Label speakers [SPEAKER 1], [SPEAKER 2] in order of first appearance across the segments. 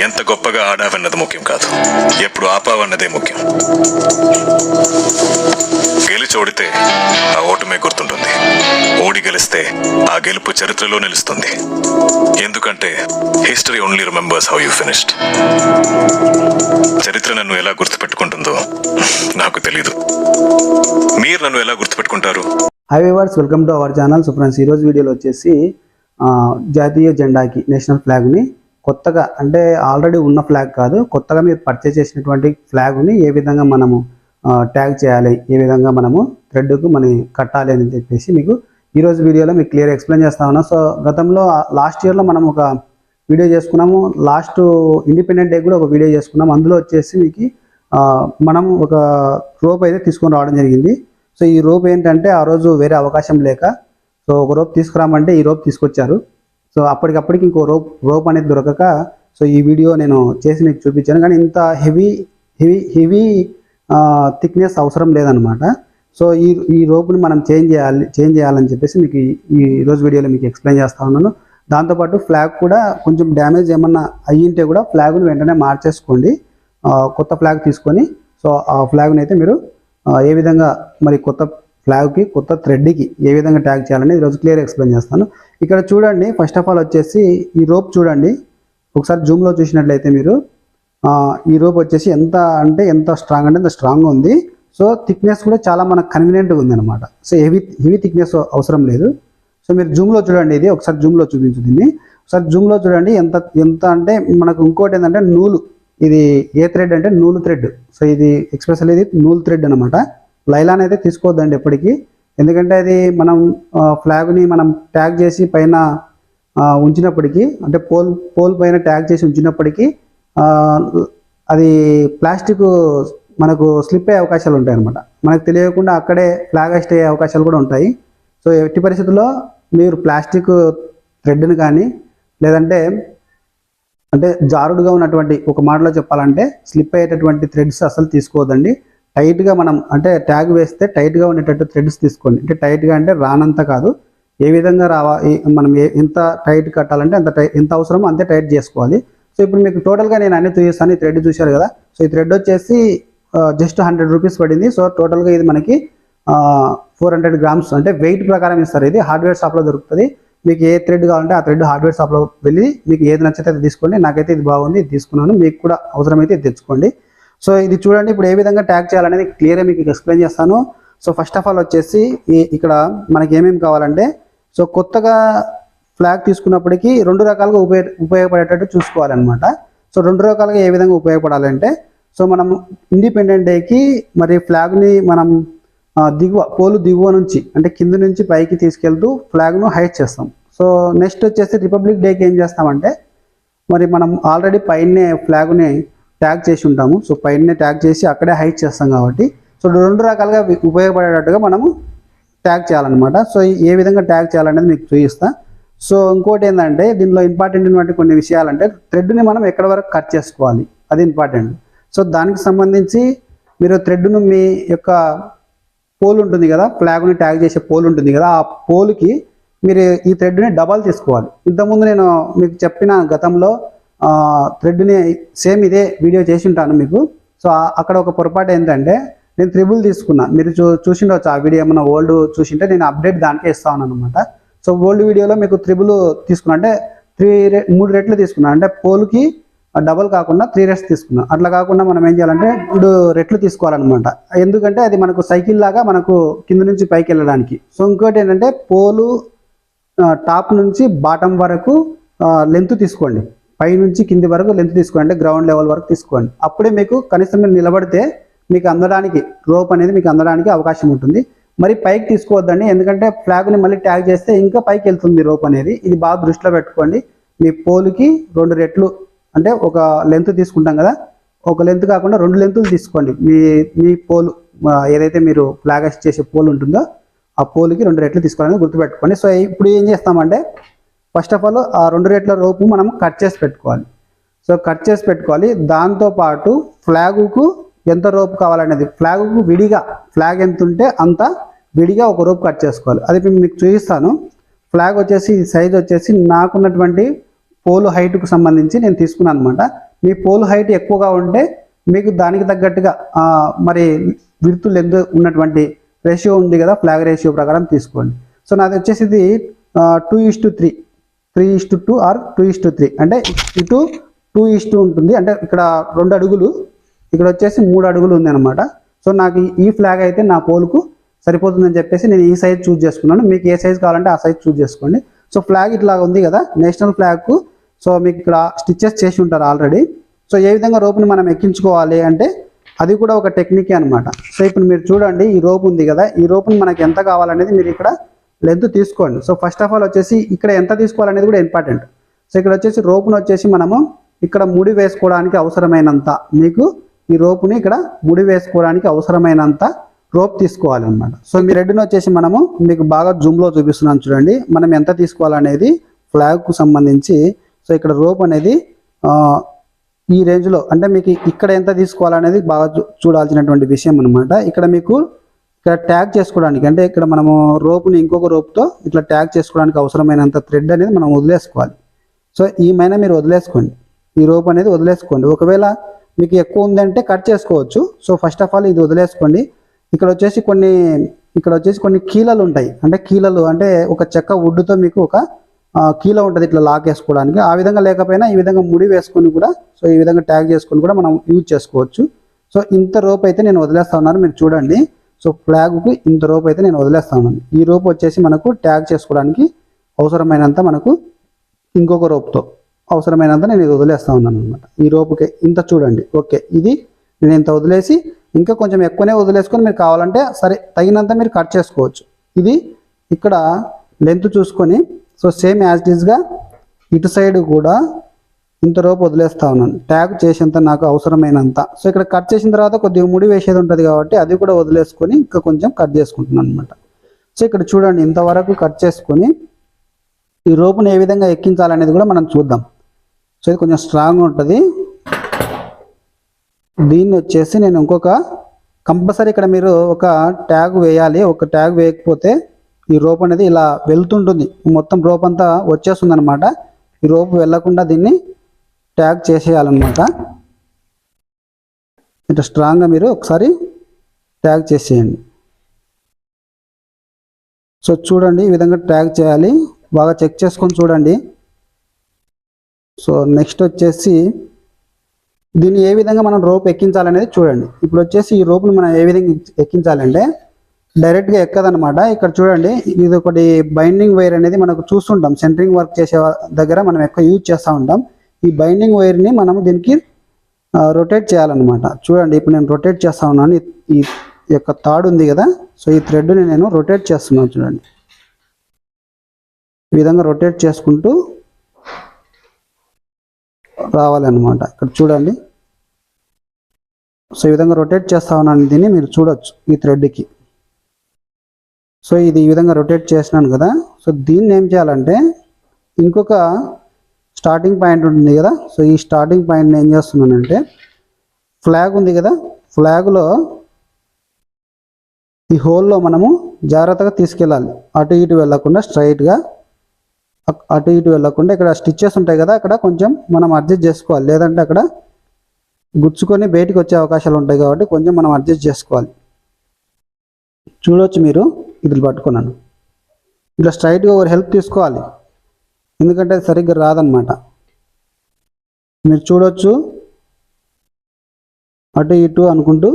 [SPEAKER 1] ఎంత గొప్పగా ఆడావన్నది ముఖ్యం కాదు. ఎప్పుడు ఆపావన్నదే ముఖ్యం. గెలిచి ఓడితే ఆ ఓటమే గుర్తుంటుంది. ఓడి గెలిస్తే ఆ గెలుపు చరిత్రలో నిలుస్తుంది. ఎందుకంటే history only remembers how you finished. చరిత్ర నన్ను ఎలా గుర్తుపెట్టుకుంటుందో నాకు తెలీదు. మీరు నన్ను ఎలా గుర్తుపెట్టుకుంటారు?
[SPEAKER 2] Hi viewers welcome to our channel so friends ఈరోజు వీడియోలో వచ్చేసి ఆ, జాతీయ జెండాకి నేషనల్ ఫ్లాగ్ని కొత్తగా అంటే ఆల్రెడీ ఉన్న ఫ్లాగ్ కాదు కొత్తగా మీరు పర్చేజ్ చేసినటువంటి ఫ్లాగ్ని ఏ విధంగా మనము ట్యాగ్ చేయాలి ఏ విధంగా మనము థ్రెడ్కు మనం కట్టాలి అని చెప్పేసి మీకు ఈరోజు వీడియోలో మీకు క్లియర్ ఎక్స్ప్లెయిన్ చేస్తా ఉన్నా. సో గతంలో లాస్ట్ ఇయర్లో మనం ఒక వీడియో చేసుకున్నాము. లాస్ట్ ఇండిపెండెంట్ డే కూడా ఒక వీడియో చేసుకున్నాం అందులో వచ్చేసి మీకు మనం ఒక రోప్ అయితే తీసుకొని రావడం జరిగింది. సో ఈ రోప్ ఏంటంటే ఆ రోజు వేరే అవకాశం లేక సో ఒక రోప్ తీసుకురామంటే ఈ రోప్ తీసుకొచ్చారు. సో అప్పటికప్పటికి ఇంకో రోప్ రోప్ అనేది దొరకక సో ఈ వీడియో నేను చేసి మీకు చూపించాను. కానీ ఇంత హెవీ హెవీ హెవీ థిక్నెస్ అవసరం లేదనమాట సో ఈ ఈ రోప్ని మనం చేంజ్ చేయాలి చేంజ్ చేయాలని చెప్పేసి మీకు ఈ- రోజు వీడియోలో మీకు ఎక్స్ప్లెయిన్ చేస్తూ ఉన్నాను. దాంతోపాటు ఫ్లాగ్ కూడా కొంచెం డ్యామేజ్ ఏమన్నా అయ్యింటే కూడా ఫ్లాగ్ని వెంటనే మార్చేసుకోండి. కొత్త ఫ్లాగ్ తీసుకొని సో ఆ ఫ్లాగ్ని అయితే మీరు ఏ విధంగా మరి కొత్త ఫ్లాగ్కి కొత్త థ్రెడ్కి ఏ విధంగా ట్యాగ్ చేయాలని ఈరోజు క్లియర్ ఎక్స్ప్లెయిన్ చేస్తాను. ఇక్కడ చూడండి ఫస్ట్ ఆఫ్ ఆల్ వచ్చేసి ఈ రోప్ చూడండి. ఒకసారి జూమ్లో చూసినట్లయితే మీరు ఈ రోప్ వచ్చేసి ఎంత అంటే ఎంత స్ట్రాంగ్ అంటే ఎంత స్ట్రాంగ్గా ఉంది. సో థిక్నెస్ కూడా చాలా మనకు కన్వీనియంట్గా ఉంది అనమాట సో హెవీ హెవీ థిక్నెస్ అవసరం లేదు. సో మీరు జూమ్లో చూడండి ఇది ఒకసారి జూమ్లో చూపించు దీన్ని. ఒకసారి జూమ్లో చూడండి ఎంత ఎంత అంటే మనకు ఇంకోటి ఏంటంటే నూలు. ఇది ఏ థ్రెడ్ అంటే నూలు థ్రెడ్. సో ఇది ఎక్స్పెషల్ ఇది నూలు థ్రెడ్ అనమాట లైలాన్ అయితే తీసుకోవద్దండి ఎప్పటికీ. ఎందుకంటే అది మనం ఫ్లాగ్ని మనం ట్యాగ్ చేసి పైన ఉంచినప్పటికీ అంటే పోల్ పోల్ పైన ట్యాగ్ చేసి ఉంచినప్పటికీ అది ప్లాస్టిక్ మనకు స్లిప్ అయ్యే అవకాశాలు ఉంటాయి అనమాట మనకు తెలియకుండా అక్కడే ఫ్లాగ్ హెస్ట్ అయ్యే అవకాశాలు కూడా ఉంటాయి. సో ఎట్టి పరిస్థితుల్లో మీరు ప్లాస్టిక్ థ్రెడ్ని కానీ లేదంటే అంటే జారుడుగా ఉన్నటువంటి ఒక మాటలో చెప్పాలంటే స్లిప్ అయ్యేటటువంటి థ్రెడ్స్ అసలు తీసుకోవద్దండి. టైట్గా మనం అంటే ట్యాగ్ వేస్తే టైట్గా ఉండేటట్టు థ్రెడ్స్ తీసుకోండి. అంటే టైట్గా అంటే రానంత కాదు. ఏ విధంగా రావా మనం ఏ- ఎంత టైట్ కట్టాలంటే అంత టై ఎంత అవసరమో అంతే టైట్ చేసుకోవాలి. సో ఇప్పుడు మీకు టోటల్గా నేను అన్ని చూపిస్తాను ఈ థ్రెడ్ చూశారు కదా. సో ఈ థ్రెడ్ వచ్చేసి జస్ట్ హండ్రెడ్ రూపీస్ పడింది. సో టోటల్గా ఇది మనకి ఫోర్ హండ్రెడ్ గ్రామ్స్ అంటే వెయిట్ ప్రకారం ఇస్తారు. ఇది హార్డ్వేర్ షాప్లో దొరుకుతుంది. మీకు ఏ థ్రెడ్ కావాలంటే ఆ థ్రెడ్ హార్డ్వేర్ షాప్లో వెళ్ళి మీకు ఏది నచ్చితే అది తీసుకోండి. నాకైతే ఇది బాగుంది ఇది తీసుకున్నాను. మీకు కూడా అవసరమైతే తెచ్చుకోండి. సో ఇది చూడండి ఇప్పుడు ఏ విధంగా ట్యాగ్ చేయాలనేది క్లియర్గా మీకు ఎక్స్ప్లెయిన్ చేస్తాను. సో ఫస్ట్ ఆఫ్ ఆల్ వచ్చేసి ఇక్కడ మనకి ఏమేమి కావాలంటే సో కొత్తగా ఫ్లాగ్ తీసుకున్నప్పటికీ రెండు రకాలుగా ఉపయోగ ఉపయోగపడేటట్టు చూసుకోవాలన్నమాట. సో రెండు రకాలుగా ఏ విధంగా ఉపయోగపడాలంటే సో మనం ఇండిపెండెంట్ డేకి మరి ఫ్లాగ్ని మనం దిగువ పోలు దిగువ నుంచి అంటే కింద నుంచి పైకి తీసుకెళ్తూ ఫ్లాగ్ను హైట్ చేస్తాం. సో నెక్స్ట్ వచ్చేసి రిపబ్లిక్ డేకి ఏం చేస్తామంటే మరి మనం ఆల్రెడీ పైనే ఫ్లాగ్ని ట్యాగ్ చేసి ఉంటాము. సో పైన ట్యాగ్ చేసి అక్కడే హైట్ చేస్తాం కాబట్టి. సో రెండు రకాలుగా ఉపయోగపడేటట్టుగా మనము ట్యాగ్ చేయాలన్నమాట. సో ఏ విధంగా ట్యాగ్ చేయాలనేది మీకు చూపిస్తాను సో ఇంకోటి ఏంటంటే దీనిలో ఇంపార్టెంట్ ఉన్నటువంటి కొన్ని విషయాలంటే థ్రెడ్ని మనం ఎక్కడ వరకు కట్ చేసుకోవాలి? అది ఇంపార్టెంట్ సో దానికి సంబంధించి మీరు థ్రెడ్ను మీ యొక్క పోల్ ఉంటుంది కదా ఫ్లాగ్ని ట్యాగ్ చేసే పోల్ ఉంటుంది కదా ఆ పోల్కి మీరు ఈ థ్రెడ్ని డబల్ తీసుకోవాలి. ఇంతకుముందు నేను మీకు చెప్పిన గతంలో థ్రెడ్ని సేమ్ ఇదే వీడియో చేసి ఉంటాను మీకు. సో అక్కడ ఒక పొరపాటు ఏంటంటే నేను త్రిబుల్ తీసుకున్నా. మీరు చూ చూసిండవచ్చు ఆ వీడియో ఏమన్నా ఓల్డ్ చూసింటే నేను అప్డేట్ దానికే ఇస్తాను అనమాట సో ఓల్డ్ వీడియోలో మీకు త్రిబుల్ తీసుకున్నా. అంటే త్రీ రే మూడు రెట్లు తీసుకున్నా. అంటే పోల్కి డబల్ కాకుండా త్రీ రెట్స్ తీసుకున్నాం. అట్లా కాకుండా మనం ఏం చేయాలంటే రెండు రెట్లు తీసుకోవాలన్నమాట. ఎందుకంటే అది మనకు సైకిల్ లాగా మనకు కింద నుంచి పైకి వెళ్ళడానికి. సో ఇంకోటి ఏంటంటే పోలు టాప్ నుంచి బాటం వరకు లెంత్ తీసుకోండి. పై నుంచి కింది వరకు లెంత్ తీసుకోండి గ్రౌండ్ లెవెల్ వరకు తీసుకోండి. అప్పుడే మీకు కనీసం మీరు నిలబడితే మీకు అందడానికి రోప్ అనేది మీకు అందడానికి అవకాశం ఉంటుంది. మరి పైకి తీసుకోవద్దండి ఎందుకంటే ఫ్లాగ్ని మళ్ళీ ట్యాగ్ చేస్తే ఇంకా పైకి వెళ్తుంది రోప్ అనేది. ఇది బాగా దృష్టిలో పెట్టుకోండి. మీ పోలుకి రెండు రెట్లు అంటే ఒక లెంత్ తీసుకుంటాం కదా ఒక లెంత్ కాకుండా రెండు లెంతులు తీసుకోండి. మీ మీ పోలు ఏదైతే మీరు ఫ్లాగ్ చేసే పోల్ ఉంటుందో ఆ పోల్కి రెండు రెట్లు తీసుకోవాలని గుర్తుపెట్టుకోండి. సో ఇప్పుడు ఏం చేస్తామంటే ఫస్ట్ ఆఫ్ ఆల్ ఆ రెండు రెట్ల రోపు మనం కట్ చేసి పెట్టుకోవాలి. సో కట్ చేసి పెట్టుకోవాలి. దాంతోపాటు ఫ్లాగుకు ఎంత రోపు కావాలనేది. ఫ్లాగుకు విడిగా ఫ్లాగ్ ఎంత ఉంటే అంత విడిగా ఒక రోపు కట్ చేసుకోవాలి. అది మేము మీకు చూపిస్తాను. ఫ్లాగ్ వచ్చేసి సైజ్ వచ్చేసి నాకున్నటువంటి పోలు హైట్కు సంబంధించి నేను తీసుకున్నాను అనమాట మీ పోల్ హైట్ ఎక్కువగా ఉంటే మీకు దానికి తగ్గట్టుగా మరి విడుతు లెంత్ ఉన్నటువంటి రేషియో ఉంది కదా ఫ్లాగ్ రేషియో ప్రకారం తీసుకోండి. సో నాది వచ్చేసి ఇది two is to three three is to two two or two is to. అంటే ఇటు టూ ఇస్ టూ ఉంటుంది. అంటే ఇక్కడ రెండు అడుగులు ఇక్కడ వచ్చేసి మూడు అడుగులు ఉంది అనమాట సో నాకు ఈ- ఫ్లాగ్ అయితే నా పోల్కు సరిపోతుందని చెప్పేసి నేను ఈ సైజ్ చూజ్ చేసుకున్నాను. మీకు ఏ సైజ్ కావాలంటే ఆ సైజ్ చూస్ చేసుకోండి. సో ఫ్లాగ్ ఇట్లా ఉంది కదా నేషనల్ ఫ్లాగ్కు సో మీకు ఇక్కడ స్టిచ్చెస్ చేసి ఉంటారు ఆల్రెడీ సో ఏ విధంగా రోపుని మనం ఎక్కించుకోవాలి అంటే అది కూడా ఒక టెక్నికే అనమాట సో ఇప్పుడు మీరు చూడండి ఈ రోపు ఉంది కదా ఈ రోపుని మనకి ఎంత కావాలనేది మీరు ఇక్కడ లెంత్ తీసుకోండి. సో ఫస్ట్ ఆఫ్ ఆల్ వచ్చేసి ఇక్కడ ఎంత తీసుకోవాలనేది కూడా ఇంపార్టెంట్. సో ఇక్కడ వచ్చేసి రోపును వచ్చేసి మనము ఇక్కడ ముడి వేసుకోవడానికి అవసరమైనంత మీకు ఈ రోపుని ఇక్కడ ముడి వేసుకోవడానికి అవసరమైనంత రోప్ తీసుకోవాలన్నమాట. సో మీ రెడ్డిని వచ్చేసి మనము మీకు బాగా జూమ్లో చూపిస్తున్నాం చూడండి. మనం ఎంత తీసుకోవాలనేది ఫ్లాగ్కు సంబంధించి. సో ఇక్కడ రోప్ అనేది ఈ రేంజ్లో అంటే మీకు ఇక్కడ ఎంత తీసుకోవాలనేది బాగా చూ- చూడాల్సినటువంటి విషయం అనమాట ఇక్కడ మీకు ఇక్కడ ట్యాగ్ చేసుకోవడానికి అంటే ఇక్కడ మనము రోపుని ఇంకొక రోప్తో ఇట్లా ట్యాగ్ చేసుకోవడానికి అవసరమైనంత థ్రెడ్ అనేది మనం వదిలేసుకోవాలి. సో ఈ మైన మీరు వదిలేసుకోండి. ఈ రోప్ అనేది వదిలేసుకోండి. ఒకవేళ మీకు ఎక్కువ ఉందంటే కట్ చేసుకోవచ్చు. సో ఫస్ట్ ఆఫ్ ఆల్ ఇది వదిలేసుకోండి. ఇక్కడ వచ్చేసి కొన్ని ఇక్కడ వచ్చేసి కొన్ని కీలలు ఉంటాయి. అంటే కీలలు అంటే ఒక చెక్క వుడ్తో మీకు ఒక కీల ఉంటుంది ఇట్లా లాక్ వేసుకోవడానికి ఆ విధంగా లేకపోయినా ఈ విధంగా ముడి వేసుకొని కూడా సో ఈ విధంగా ట్యాగ్ చేసుకొని కూడా మనం యూజ్ చేసుకోవచ్చు. సో ఇంత రోప్ అయితే నేను వదిలేస్తా ఉన్నాను. మీరు చూడండి. సో ఫ్లాగ్కు ఇంత రోప్ అయితే నేను వదిలేస్తా ఉన్నాను ఈ రోప్ వచ్చేసి మనకు ట్యాగ్ చేసుకోవడానికి అవసరమైనంత మనకు ఇంకొక రోప్తో అవసరమైనంత నేను ఇది వదిలేస్తా ఉన్నాను అనమాట ఈ రోపుకి ఇంత చూడండి. ఓకే ఇది నేను ఇంత వదిలేసి ఇంకా కొంచెం ఎక్కువనే వదిలేసుకొని మీరు కావాలంటే సరే తగినంత మీరు కట్ చేసుకోవచ్చు. ఇది ఇక్కడ లెంత్ చూసుకొని సో సేమ్ యాజ్ ఇట్ ఇస్గా ఇటు సైడ్ కూడా ఇంత రోపు వదిలేస్తా ఉన్నాను. ట్యాగ్ చేసేంత నాకు అవసరమైనంత. సో ఇక్కడ కట్ చేసిన తర్వాత కొద్దిగా ముడి వేసేది ఉంటుంది కాబట్టి అది కూడా వదిలేసుకొని ఇంకా కొంచెం కట్ చేసుకుంటున్నాను అనమాట సో ఇక్కడ చూడండి ఇంతవరకు కట్ చేసుకొని ఈ రోపును ఏ విధంగా ఎక్కించాలనేది కూడా మనం చూద్దాం. సో ఇది కొంచెం స్ట్రాంగ్ ఉంటుంది. దీన్ని వచ్చేసి నేను ఇంకొక కంపల్సరీ ఇక్కడ మీరు ఒక ట్యాగ్ వేయాలి. ఒక ట్యాగ్ వేయకపోతే ఈ రోప్ అనేది ఇలా వెళ్తుంటుంది. మొత్తం రోప్ అంతా వచ్చేస్తుంది అనమాట ఈ రోపు వెళ్ళకుండా దీన్ని ట్యాగ్ చేసేయాలన్నమాట. ఇట్లా స్ట్రాంగ్గా మీరు ఒకసారి ట్యాగ్ చేసేయండి. సో చూడండి ఈ విధంగా ట్యాగ్ చేయాలి. బాగా చెక్ చేసుకొని చూడండి. సో నెక్స్ట్ వచ్చేసి దీన్ని ఏ విధంగా మనం రోప్ ఎక్కించాలనేది చూడండి. ఇప్పుడు వచ్చేసి ఈ రోప్ను మనం ఏ విధంగా ఎక్కించాలంటే డైరెక్ట్గా ఎక్కదనమాట ఇక్కడ చూడండి ఇది ఒకటి బైండింగ్ వైర్ అనేది మనకు చూస్తుంటాం. సెంటరింగ్ వర్క్ చేసే దగ్గర మనం ఎక్కువ యూజ్ చేస్తూ ఉంటాం. ఈ బైండింగ్ వైర్ని మనం దీనికి రొటేట్ చేయాలన్నమాట. చూడండి ఇప్పుడు నేను రొటేట్ చేస్తా ఉన్నాను. ఈ- ఈ యొక్క తాడు ఉంది కదా సో ఈ థ్రెడ్ని నేను రొటేట్ చేస్తున్నాను చూడండి. ఈ విధంగా రొటేట్ చేసుకుంటూ రావాలన్నమాట. ఇక్కడ చూడండి. సో ఈ విధంగా రొటేట్ చేస్తా ఉన్నాను. దీన్ని మీరు చూడొచ్చు ఈ థ్రెడ్కి సో ఇది ఈ విధంగా రొటేట్ చేసినాను కదా సో దీన్ని ఏం చేయాలంటే ఇంకొక స్టార్టింగ్ పాయింట్ ఉంటుంది కదా. సో ఈ స్టార్టింగ్ పాయింట్ని ఏం చేస్తున్నానంటే ఫ్లాగ్ ఉంది కదా. ఫ్లాగ్లో ఈ హోల్లో మనము జాగ్రత్తగా తీసుకెళ్ళాలి. అటు ఇటు వెళ్ళకుండా స్ట్రైట్గా అక్- అటు ఇటు వెళ్ళకుండా ఇక్కడ స్టిచ్చెస్ ఉంటాయి కదా అక్కడ కొంచెం మనం అడ్జస్ట్ చేసుకోవాలి. లేదంటే అక్కడ గుచ్చుకొని బయటకు వచ్చే అవకాశాలు ఉంటాయి కాబట్టి కొంచెం మనం అడ్జస్ట్ చేసుకోవాలి. చూడవచ్చు మీరు ఇది పట్టుకున్నాను. ఇట్లా స్ట్రైట్గా ఒకరు హెల్ప్ తీసుకోవాలి. ఎందుకంటే అది సరిగ్గా రాదనమాట మీరు చూడొచ్చు. అటు ఇటు అనుకుంటూ.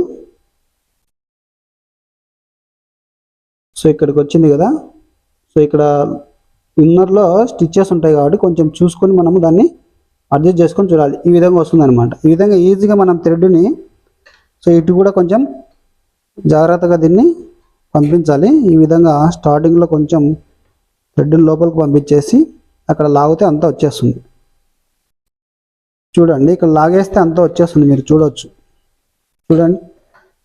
[SPEAKER 2] సో ఇక్కడికి వచ్చింది కదా. సో ఇక్కడ ఇన్నర్లో స్టిచ్చెస్ ఉంటాయి కాబట్టి కొంచెం చూసుకొని మనము దాన్ని అడ్జస్ట్ చేసుకొని చూడాలి. ఈ విధంగా వస్తుందన్నమాట. ఈ విధంగా ఈజీగా మనం థ్రెడ్ని సో ఇటు కూడా కొంచెం జాగ్రత్తగా దీన్ని పంపించాలి. ఈ విధంగా స్టార్టింగ్లో కొంచెం థ్రెడ్ని లోపలికి పంపించేసి అక్కడ లాగితే అంతా వచ్చేస్తుంది. చూడండి ఇక్కడ లాగేస్తే అంతా వచ్చేస్తుంది మీరు చూడవచ్చు చూడండి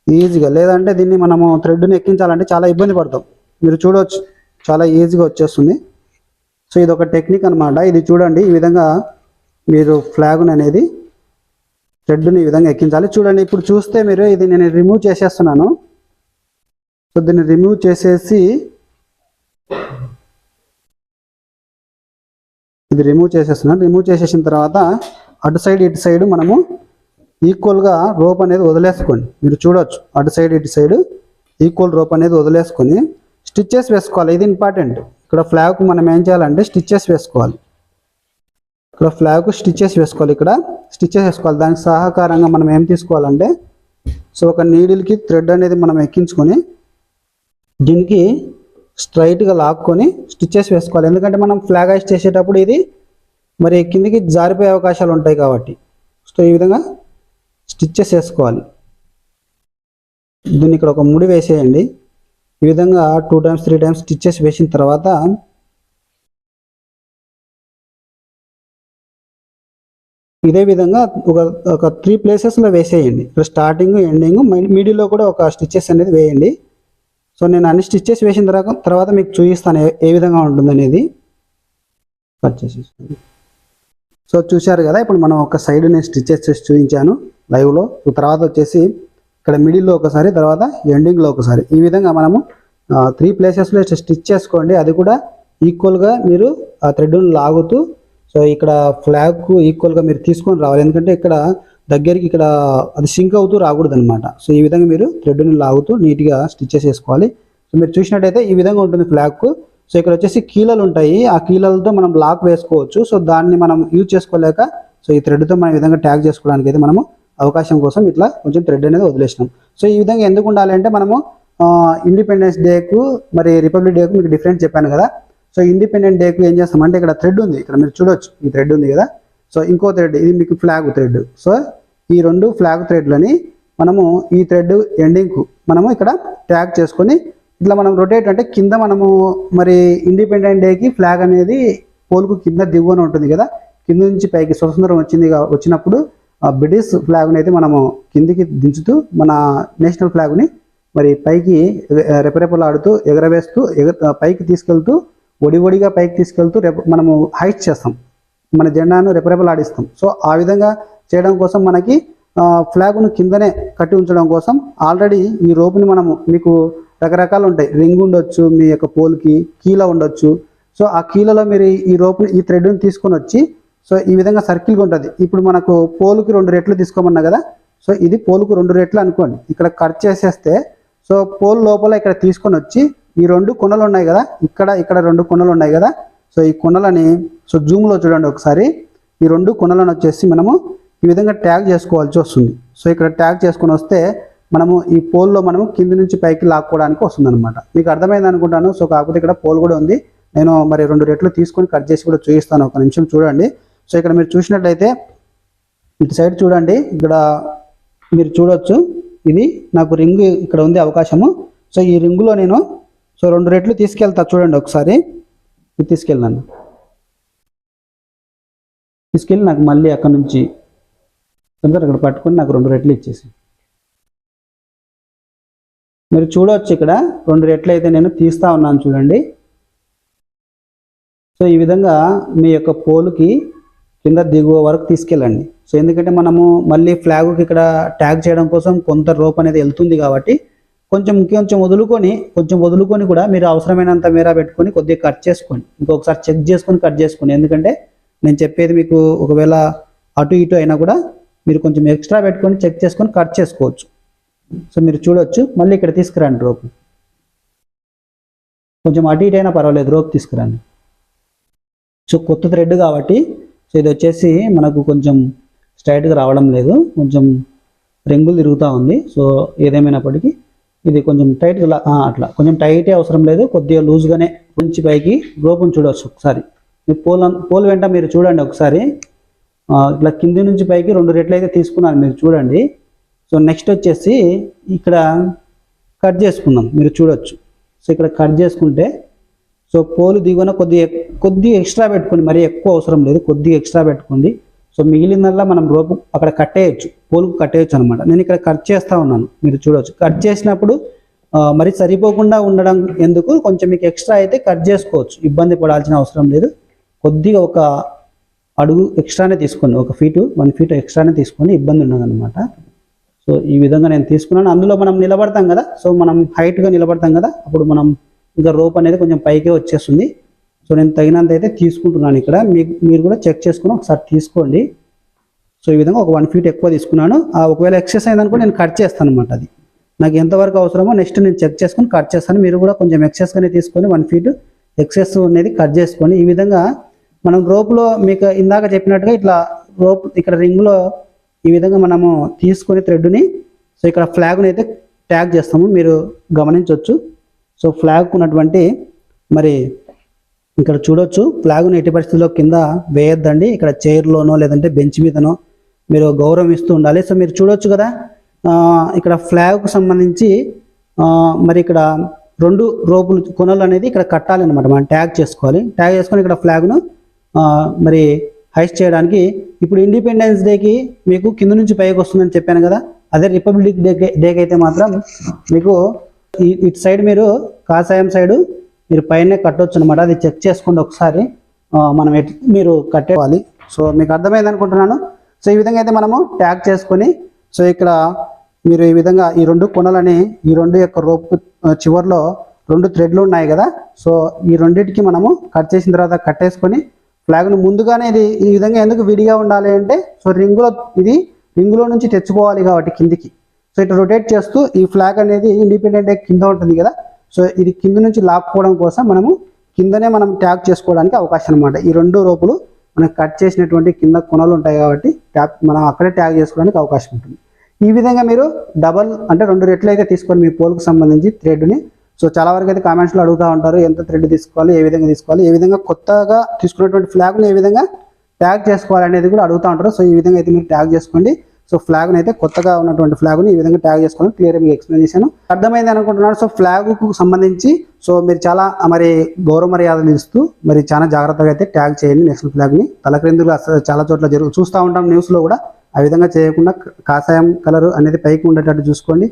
[SPEAKER 2] ఈజీగా. లేదంటే దీన్ని మనము థ్రెడ్ని ఎక్కించాలంటే చాలా ఇబ్బంది పడతాం. మీరు చూడవచ్చు చాలా ఈజీగా వచ్చేస్తుంది. సో ఇది ఒక టెక్నిక్ అనమాట ఇది చూడండి ఈ విధంగా మీరు ఫ్లాగ్ని అనేది థ్రెడ్ని ఈ విధంగా ఎక్కించాలి. చూడండి ఇప్పుడు చూస్తే మీరు ఇది నేను రిమూవ్ చేసేస్తున్నాను. సో దీన్ని రిమూవ్ చేసేసి ఇది రిమూవ్ చేసేస్తున్నాను రిమూవ్ చేసేసిన తర్వాత అటు సైడ్ ఇటు సైడ్ మనము ఈక్వల్గా రోప్ అనేది వదిలేసుకోండి మీరు చూడొచ్చు. అటు సైడ్ ఇటు సైడ్ ఈక్వల్ రోప్ అనేది వదిలేసుకొని స్టిచ్చెస్ వేసుకోవాలి. ఇది ఇంపార్టెంట్ ఇక్కడ ఫ్లాగ్ మనం ఏం చేయాలంటే స్టిచ్చెస్ వేసుకోవాలి. ఇక్కడ ఫ్లాగ్ స్టిచ్చెస్ వేసుకోవాలి. ఇక్కడ స్టిచ్చెస్ వేసుకోవాలి. దానికి సహకారంగా మనం ఏం తీసుకోవాలంటే సో ఒక నీడిల్కి థ్రెడ్ అనేది మనం ఎక్కించుకొని దీనికి స్ట్రైట్గా లాక్కొని స్టిచ్చెస్ వేసుకోవాలి. ఎందుకంటే మనం ఫ్లాగ్ ఐస్ చేసేటప్పుడు ఇది మరి కిందికి జారిపోయే అవకాశాలు ఉంటాయి కాబట్టి. సో ఈ విధంగా స్టిచ్చెస్ వేసుకోవాలి. దీన్ని ఇక్కడ ఒక ముడి వేసేయండి. ఈ విధంగా two times three times stitches వేసిన తర్వాత ఇదే విధంగా ఒక ఒక త్రీ ప్లేసెస్లో వేసేయండి. ఇక్కడ స్టార్టింగ్ ఎండింగ్ మిడిల్లో కూడా ఒక స్టిచ్చెస్ అనేది వేయండి. సో నేను అన్ని స్టిచ్చెస్ వేసిన తర్వాత తర్వాత మీకు చూపిస్తాను ఏ- విధంగా ఉంటుందనేది. కట్ చేసేసుకోండి. సో చూశారు కదా ఇప్పుడు మనం ఒక సైడ్ నేను స్టిచ్చెస్ చేసి చూపించాను లైవ్లో. తర్వాత వచ్చేసి ఇక్కడ మిడిల్లో ఒకసారి తర్వాత ఎండింగ్లో ఒకసారి. ఈ విధంగా మనము త్రీ ప్లేసెస్లో స్టిచ్ చేసుకోండి. అది కూడా ఈక్వల్గా మీరు ఆ థ్రెడ్ను లాగుతూ సో ఇక్కడ ఫ్లాగ్కు ఈక్వల్గా మీరు తీసుకొని రావాలి. ఎందుకంటే ఇక్కడ దగ్గరికి ఇక్కడ అది సింక్ అవుతూ రాకూడదు అనమాట సో ఈ విధంగా మీరు థ్రెడ్ని లాగుతూ నీట్గా స్టిచ్చెస్ చేసుకోవాలి సో మీరు చూసినట్టయితే ఈ విధంగా ఉంటుంది ఫ్లాగ్. సో ఇక్కడ వచ్చేసి కీలలు ఉంటాయి. ఆ కీలలతో మనం లాక్ వేసుకోవచ్చు. సో దాన్ని మనం యూజ్ చేసుకోలేక సో ఈ థ్రెడ్తో మనం ఈ విధంగా ట్యాగ్ చేసుకోవడానికి అయితే మనము అవకాశం కోసం ఇట్లా కొంచెం థ్రెడ్ అనేది వదిలేసినాం. సో ఈ విధంగా ఎందుకు ఉండాలి అంటే మనము ఇండిపెండెన్స్ డేకు మరి రిపబ్లిక్ డేకు మీకు డిఫరెంట్ చెప్పాను కదా. సో ఇండిపెండెంట్ డేకు ఏం చేస్తామంటే ఇక్కడ థ్రెడ్ ఉంది. ఇక్కడ మీరు చూడొచ్చు. ఈ థ్రెడ్ ఉంది కదా. సో ఇంకో థ్రెడ్ ఇది మీకు ఫ్లాగ్ థ్రెడ్. సో ఈ రెండు ఫ్లాగ్ థ్రెడ్లని మనము ఈ థ్రెడ్ ఎండింగ్కు మనము ఇక్కడ ట్యాగ్ చేసుకొని ఇట్లా మనం రొటేట్ అంటే కింద మనము మరి ఇండిపెండెంట్ డేకి ఫ్లాగ్ అనేది పోల్కు కింద దిగువన ఉంటుంది కదా. కింద నుంచి పైకి స్వతంత్రం వచ్చింది వచ్చినప్పుడు ఆ బ్రిటిష్ ఫ్లాగ్ని అయితే మనము కిందికి దించుతూ మన నేషనల్ ఫ్లాగ్ని మరి పైకి రెపరెపలాడుతూ ఎగరవేస్తూ ఎగ పైకి తీసుకెళ్తూ ఒడి ఒడిగా పైకి తీసుకెళ్తూ రెప మనము హైట్ చేస్తాం. మన జెండాను రెపరెపలాడిస్తాం. సో ఆ విధంగా చేయడం కోసం మనకి ఫ్లాగ్ను కిందనే కట్టి ఉంచడం కోసం ఆల్రెడీ ఈ రోపుని మనము మీకు రకరకాలు ఉంటాయి. రింగ్ ఉండొచ్చు మీ యొక్క పోల్కి కీల ఉండొచ్చు. సో ఆ కీలలో మీరు ఈ రోపుని ఈ థ్రెడ్ని తీసుకొని వచ్చి సో ఈ విధంగా సర్కిల్గా ఉంటుంది ఇప్పుడు మనకు పోలుకి రెండు రెట్లు తీసుకోమన్నా కదా సో ఇది పోలుకు రెండు రెట్లు అనుకోండి. ఇక్కడ కట్ చేసేస్తే సో పోల్ లోపల ఇక్కడ తీసుకొని వచ్చి ఈ రెండు కొనలు ఉన్నాయి కదా ఇక్కడ ఇక్కడ రెండు కొనలు ఉన్నాయి కదా సో ఈ కొనలని సో జూమ్లో చూడండి ఒకసారి. ఈ రెండు కొనలను వచ్చేసి మనము ఈ విధంగా ట్యాగ్ చేసుకోవాల్సి వస్తుంది. సో ఇక్కడ ట్యాగ్ చేసుకొని వస్తే మనము ఈ పోల్లో మనము కింది నుంచి పైకి లాక్కోవడానికి వస్తుందన్నమాట. మీకు అర్థమైంది అనుకుంటాను. సో కాకపోతే ఇక్కడ పోల్ కూడా ఉంది. నేను మరి రెండు రెట్లు తీసుకొని కట్ చేసి కూడా చూపిస్తాను. ఒక నిమిషం చూడండి. సో ఇక్కడ మీరు చూసినట్లయితే ఇటు సైడ్ చూడండి. ఇక్కడ మీరు చూడొచ్చు. ఇది నాకు రింగ్ ఇక్కడ ఉంది అవకాశము. సో ఈ రింగులో నేను సో రెండు రెట్లు తీసుకెళ్తా చూడండి ఒకసారి. ఇది తీసుకెళ్ళాను. తీసుకెళ్ళి నాకు మళ్ళీ అక్కడ నుంచి తొందరగా అక్కడ పట్టుకొని నాకు రెండు రెట్లు ఇచ్చేసి. మీరు చూడవచ్చు ఇక్కడ రెండు రెట్లు అయితే నేను తీస్తా ఉన్నాను చూడండి. సో ఈ విధంగా మీ యొక్క పోలుకి కింద దిగువ వరకు తీసుకెళ్ళండి. సో ఎందుకంటే మనము మళ్ళీ ఫ్లాగ్కి ఇక్కడ ట్యాగ్ చేయడం కోసం కొంత రోప్ అనేది వెళ్తుంది కాబట్టి కొంచెం కొంచెం వదులుకొని కొంచెం వదులుకొని కూడా మీరు అవసరమైనంత మేర పెట్టుకొని కొద్దిగా కట్ చేసుకోండి. ఇంకొకసారి చెక్ చేసుకొని కట్ చేసుకోండి. ఎందుకంటే నేను చెప్పేది మీకు ఒకవేళ అటు ఇటు అయినా కూడా మీరు కొంచెం ఎక్స్ట్రా పెట్టుకొని చెక్ చేసుకొని కట్ చేసుకోవచ్చు. సో మీరు చూడొచ్చు. మళ్ళీ ఇక్కడ తీసుకురండి రోపు కొంచెం అటు ఇటు అయినా పర్వాలేదు. రోప్ తీసుకురండి. సో కొత్త థ్రెడ్ కాబట్టి సో ఇది వచ్చేసి మనకు కొంచెం స్ట్రైట్గా రావడం లేదు. కొంచెం రింగులు తిరుగుతూ ఉంది. సో ఏదేమైనప్పటికీ ఇది కొంచెం టైట్గా అట్లా. కొంచెం టైటే అవసరం లేదు. కొద్దిగా లూజ్గానే కొంచెం పైకి రోపును చూడవచ్చు ఒకసారి. మీరు పోల్ పోల్ వెంట మీరు చూడండి ఒకసారి. ఇట్లా కింది నుంచి పైకి రెండు రెట్లు అయితే తీసుకున్నారు మీరు చూడండి. సో నెక్స్ట్ వచ్చేసి ఇక్కడ కట్ చేసుకుందాం. మీరు చూడొచ్చు. సో ఇక్కడ కట్ చేసుకుంటే సో పోలు దిగువన కొద్దిగా కొద్దిగా ఎక్స్ట్రా పెట్టుకోండి. మరీ ఎక్కువ అవసరం లేదు. కొద్దిగా ఎక్స్ట్రా పెట్టుకోండి. సో మిగిలిందల్లా మనం రోపు అక్కడ కట్టేయచ్చు పోలుకు కట్టేయచ్చు అనమాట నేను ఇక్కడ కట్ చేస్తా ఉన్నాను మీరు చూడవచ్చు కట్ చేసినప్పుడు మరి సరిపోకుండా ఉండడం ఎందుకు? కొంచెం మీకు ఎక్స్ట్రా అయితే కట్ చేసుకోవచ్చు. ఇబ్బంది పడాల్సిన అవసరం లేదు. కొద్దిగా ఒక అడుగు ఎక్స్ట్రానే తీసుకోండి. ఒక ఫీటు వన్ ఫీట్ ఎక్స్ట్రానే తీసుకొని ఇబ్బంది ఉండదన్నమాట సో ఈ విధంగా నేను తీసుకున్నాను. అందులో మనం నిలబడతాం కదా సో మనం హైట్గా నిలబడతాం కదా అప్పుడు మనం ఇంకా రోప్ అనేది కొంచెం పైకే వచ్చేస్తుంది. సో నేను తగినంత అయితే తీసుకుంటున్నాను ఇక్కడ. మీకు మీరు కూడా చెక్ చేసుకుని ఒకసారి తీసుకోండి. సో ఈ విధంగా ఒక వన్ ఫీట్ ఎక్కువ తీసుకున్నాను. ఆ ఒకవేళ ఎక్సెస్ అయిందనుకో నేను కట్ చేస్తాను అనమాట అది. నాకు ఎంతవరకు అవసరమో నెక్స్ట్ నేను చెక్ చేసుకొని కట్ చేస్తాను. మీరు కూడా కొంచెం ఎక్సెస్గానే తీసుకొని వన్ ఫీట్ ఎక్సెస్ అనేది కట్ చేసుకొని ఈ విధంగా మనం రోప్లో మీకు ఇందాక చెప్పినట్టుగా ఇట్లా రోప్ ఇక్కడ రింగ్లో ఈ విధంగా మనము తీసుకొని థ్రెడ్ని సో ఇక్కడ ఫ్లాగ్ని అయితే ట్యాగ్ చేస్తాము. మీరు గమనించవచ్చు సో ఫ్లాగ్ ఉన్నటువంటి మరి ఇక్కడ చూడొచ్చు. ఫ్లాగ్ను ఎట్టి పరిస్థితుల్లో కింద వేయొద్దండి. ఇక్కడ చైర్లోనో లేదంటే బెంచ్ మీదనో మీరు గౌరవం ఇస్తూ ఉండాలి. సో మీరు చూడొచ్చు కదా. ఇక్కడ ఫ్లాగ్కు సంబంధించి మరి ఇక్కడ రెండు రోపులు కొనలు అనేది ఇక్కడ కట్టాలి అనమాట మనం ట్యాగ్ చేసుకోవాలి. ట్యాగ్ చేసుకొని ఇక్కడ ఫ్లాగ్ను మరి హైస్ట్ చేయడానికి ఇప్పుడు ఇండిపెండెన్స్ డేకి మీకు కింద నుంచి పైకి వస్తుందని చెప్పాను కదా. అదే రిపబ్లిక్ డే డేకి అయితే మాత్రం మీకు ఇటు సైడ్ మీరు కాషాయం సైడు మీరు పైన కట్టొచ్చు అనమాట అది చెక్ చేసుకోండి ఒకసారి. మనం మీరు కట్టేవాలి. సో మీకు అర్థమైంది అనుకుంటున్నాను. సో ఈ విధంగా అయితే మనము ట్యాగ్ చేసుకొని సో ఇక్కడ మీరు ఈ విధంగా ఈ రెండు కొనలని ఈ రెండు యొక్క రోప్ చివర్లో రెండు థ్రెడ్లు ఉన్నాయి కదా. సో ఈ రెండింటికి మనము కట్ చేసిన తర్వాత కట్టేసుకొని ఫ్లాగ్ను ముందుగానే ఇది ఈ విధంగా ఎందుకు విడిగా ఉండాలి అంటే సో రింగులో ఇది రింగులో నుంచి తెచ్చుకోవాలి కాబట్టి కిందికి. సో ఇటు రొటేట్ చేస్తూ ఈ ఫ్లాగ్ అనేది ఇండిపెండెంట్ కింద ఉంటుంది కదా. సో ఇది కింద నుంచి లాక్కోవడం కోసం మనము కిందనే మనం ట్యాప్ చేసుకోవడానికి అవకాశం అనమాట ఈ రెండు రోపులు మనం కట్ చేసినటువంటి కింద కొనలు ఉంటాయి కాబట్టి ట్యాప్ మనం అక్కడే ట్యాగ్ చేసుకోవడానికి అవకాశం ఉంటుంది. ఈ విధంగా మీరు డబల్ అంటే రెండు రెట్లు అయితే తీసుకొని మీ పోల్కు సంబంధించి థ్రెడ్ని సో చాలా వరకు అయితే కామెంట్స్లో అడుగుతూ ఉంటారు ఎంత థ్రెడ్ తీసుకోవాలి ఏ విధంగా తీసుకోవాలి ఏ విధంగా కొత్తగా తీసుకున్నటువంటి ఫ్లాగ్ని ఏ విధంగా ట్యాగ్ చేసుకోవాలి అనేది కూడా అడుగుతూ ఉంటారు. సో ఈ విధంగా అయితే మీరు ట్యాగ్ చేసుకోండి. సో ఫ్లాగ్ని అయితే కొత్తగా ఉన్నటువంటి ఫ్లాగ్ని ఈ విధంగా ట్యాగ్ చేసుకోవాలి క్లియర్ మీకు ఎక్స్ప్లెయిన్ చేశాను. అర్థమైంది అనుకుంటున్నాను. సో ఫ్లాగ్కు సంబంధించి సో మీరు చాలా మరి గౌరవ మర్యాదలు ఇస్తూ మరి చాలా జాగ్రత్తగా అయితే ట్యాగ్ చేయండి నేషనల్ ఫ్లాగ్ని తలక్రిందులు అసలు చాలా చోట్ల జరుగు చూస్తూ ఉంటాం న్యూస్లో కూడా. ఆ విధంగా చేయకుండా కాషాయం కలర్ అనేది పైకి ఉండేటట్టు చూసుకోండి.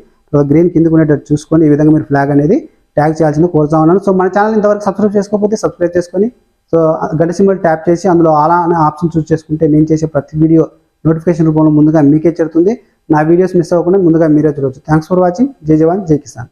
[SPEAKER 2] గ్రీన్ కిందకు ఉండేటట్టు చూసుకోండి. ఈ విధంగా మీరు ఫ్లాగ్ అనేది ట్యాగ్ చేయాల్సింది కోరుతా ఉన్నాను. సో మన ఛానల్ ఇంతవరకు సబ్స్క్రైబ్ చేసుకోకపోతే సబ్స్క్రైబ్ చేసుకొని సో గంట సింబల్ ట్యాప్ చేసి అందులో అలా అనే ఆప్షన్ చూస్ చేసుకుంటే నేను చేసే ప్రతి వీడియో నోటిఫికేషన్ రూపంలో ముందుగా మీకే చేరుతుంది. నా వీడియోస్ మిస్ అవ్వకుండా ముందుగా మీరే చూడవచ్చు థ్యాంక్స్ ఫర్ వాచింగ్ జై జవాన్ జై కిసాన్.